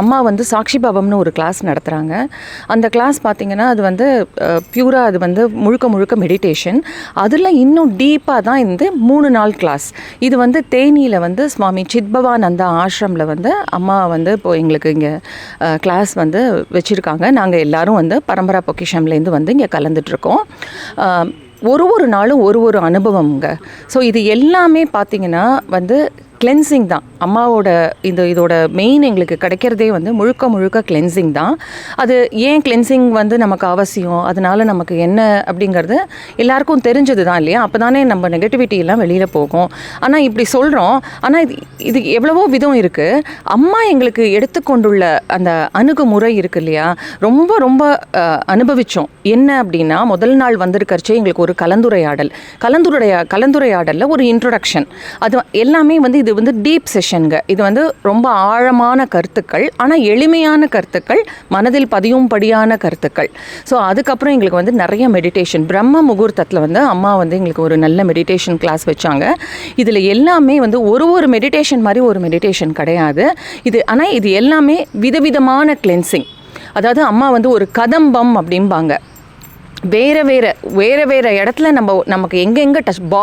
அம்மா வந்து சாக்ஷி பாபம்னு ஒரு கிளாஸ் நடத்துகிறாங்க அந்த கிளாஸ் பார்த்தீங்கன்னா அது வந்து பியூராக அது வந்து முழுக்க முழுக்க மெடிடேஷன் அதில் இன்னும் டீப்பாக தான் இந்த மூணு நாள் கிளாஸ் இது வந்து தேனியில் வந்து சுவாமி சித்பவானந்தா ஆசிரமில் வந்து அம்மா வந்து இப்போ எங்களுக்கு இங்கே கிளாஸ் வந்து வச்சுருக்காங்க. நாங்கள் எல்லாரும் வந்து பரம்பரா பொக்கிஷம்லேருந்து வந்து இங்கே கலந்துட்ருக்கோம். ஒரு ஒரு நாளும் ஒரு ஒரு அனுபவம்ங்க. ஸோ இது எல்லாமே பார்த்திங்கன்னா வந்து கிளென்சிங் தான். அம்மாவோட இந்த இதோட மெயின் எங்களுக்கு கிடைக்கிறதே வந்து முழுக்க முழுக்க கிளென்சிங் தான். அது ஏன் கிளென்சிங் வந்து நமக்கு அவசியம்? அதனால நமக்கு என்ன அப்படிங்கிறது எல்லாருக்கும் தெரிஞ்சது தான் இல்லையா? அப்போ தானே நம்ம நெகட்டிவிட்டியெல்லாம் வெளியில் போகும். ஆனால் இப்படி சொல்கிறோம் ஆனால் இது இது எவ்வளவோ விதம் இருக்குது அம்மா எங்களுக்கு எடுத்துக்கொண்டுள்ள அந்த அணுகுமுறை இருக்கு இல்லையா? ரொம்ப ரொம்ப அனுபவித்தோம் என்ன அப்படின்னா முதல் நாள் வந்திருக்கறச்சே எங்களுக்கு ஒரு கலந்துரையாடல். கலந்துரையா கலந்துரையாடலில் ஒரு இன்ட்ரொடக்ஷன் அது எல்லாமே வந்து இது வந்து டீப் செஷனுங்க இது வந்து ரொம்ப ஆழமான கருத்துக்கள் ஆனால் எளிமையான கருத்துக்கள் மனதில் பதியும்படியான கருத்துக்கள். ஸோ அதுக்கப்புறம் எங்களுக்கு வந்து நிறைய மெடிடேஷன் பிரம்ம முகூர்த்தத்தில் வந்து அம்மா வந்து எங்களுக்கு ஒரு நல்ல மெடிடேஷன் கிளாஸ் வச்சாங்க. இதில் எல்லாமே வந்து ஒரு ஒரு மெடிடேஷன் மாதிரி ஒரு மெடிடேஷன் கிடையாது. இது ஆனால் இது எல்லாமே விதவிதமான கிளென்சிங் அதாவது அம்மா வந்து ஒரு கதம்பம் அப்படிம்பாங்க. வேறு வேறு வேறு வேறு இடத்துல நம்ம நமக்கு எங்கெங்க டச் பா